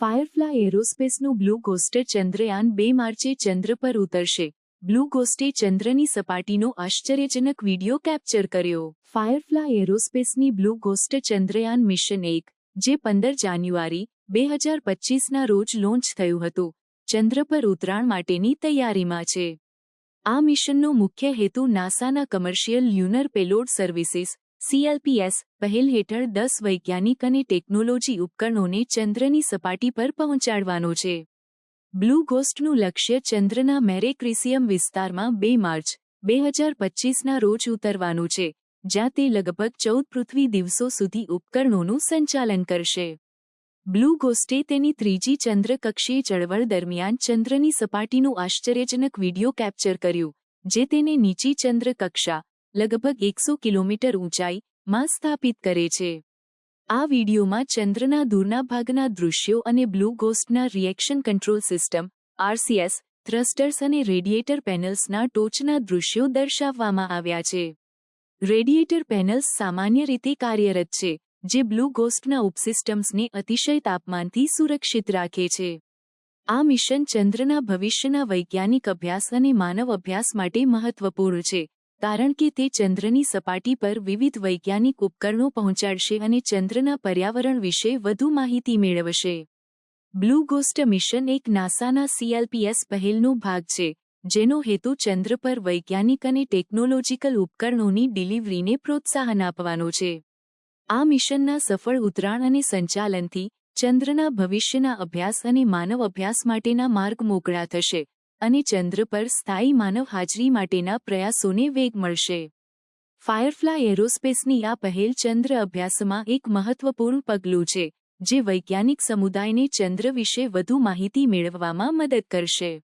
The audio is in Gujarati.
ફાયરફ્લાય એરોસ્પેસનું બ્લુ ગોસ્ટર ચંદ્રયાન બે માર્ચે ચંદ્ર પર ઉતરશે. બ્લુ ગોસ્ટે ચંદ્રની સપાટીનો આશ્ચર્યજનક વિડિયો કેપ્ચર કર્યો. ફાયરફ્લાય એરોસ્પેસની બ્લુ ગોસ્ટ ચંદ્રયાન મિશન એક, જે પંદર જાન્યુઆરી, બે હજાર પચીસના રોજ લોન્ચ થયું હતું, ચંદ્ર પર ઉતરાણ માટેની તૈયારીમાં છે. આ મિશનનો મુખ્ય હેતુ નાસાના Commercial Lunar Payload Services CLPS પહેલ હેઠળ દસ વૈજ્ઞાનિક અને ટેકનોલોજી ઉપકરણોને ચંદ્રની સપાટી પર પહોંચાડવાનો છે. બ્લુ ગોસ્ટનું લક્ષ્ય ચંદ્રના મેરેક્રિસિયમ વિસ્તારમાં બે માર્ચ, બે હજાર પચીસના રોજ ઉતરવાનું છે, જ્યાં તે લગભગ ચૌદ પૃથ્વી દિવસો સુધી ઉપકરણોનું સંચાલન કરશે. બ્લુ ગોસ્ટે તેની ત્રીજી ચંદ્રકક્ષીય ચળવળ દરમિયાન ચંદ્રની સપાટીનું આશ્ચર્યજનક વિડિયો કેપ્ચર કર્યું, જે તેને નીચી ચંદ્ર કક્ષા લગભગ એકસો કિલોમીટર ઊંચાઈમાં સ્થાપિત કરે છે. આ વિડિયોમાં ચંદ્રના દૂરના ભાગના દૃશ્યો અને blue ગોસ્ટના reaction control system, RCS, thrusters અને રેડિયેટર પેનલ્સના ટોચના દૃશ્યો દર્શાવવામાં આવ્યા છે. રેડિયેટર પેનલ્સ સામાન્ય રીતે કાર્યરત છે, જે બ્લુ ગોસ્ટના ઉપસિસ્ટમ્સને અતિશય તાપમાનથી સુરક્ષિત રાખે છે. આ મિશન ચંદ્રના ભવિષ્યના વૈજ્ઞાનિક અભ્યાસ અને માનવ અભ્યાસ માટે મહત્વપૂર્ણ છે કારણ કે તે ચંદ્રની સપાટી પર વિવિધ વૈજ્ઞાનિક ઉપકરણો પહોંચાડશે અને ચંદ્રના પર્યાવરણ વિશે વધુ માહિતી મેળવશે. બ્લુ ગોસ્ટ મિશન એક નાસાના સીએલપીએસ પહેલનો ભાગ છે, જેનો હેતુ ચંદ્ર પર વૈજ્ઞાનિક અને ટેકનોલોજીકલ ઉપકરણોની ડિલિવરીને પ્રોત્સાહન આપવાનો છે. આ મિશનના સફળ ઉતરાણ અને સંચાલનથી ચંદ્રના ભવિષ્યના અભ્યાસ અને માનવ અભ્યાસ માટેના માર્ગ મોકળા થશે. અને ચંદ્ર પર સ્થાયી માનવ હાજરી માટેના પ્રયાસોને વેગ મળશે. ફાયરફ્લાય એરોસ્પેસની આ પહેલ ચંદ્ર અભ્યાસમાં એક મહત્વપૂર્ણ પગલું છે, જે વૈજ્ઞાનિક સમુદાયને ચંદ્ર વિશે વધુ માહિતી મેળવવામાં મદદ કરશે.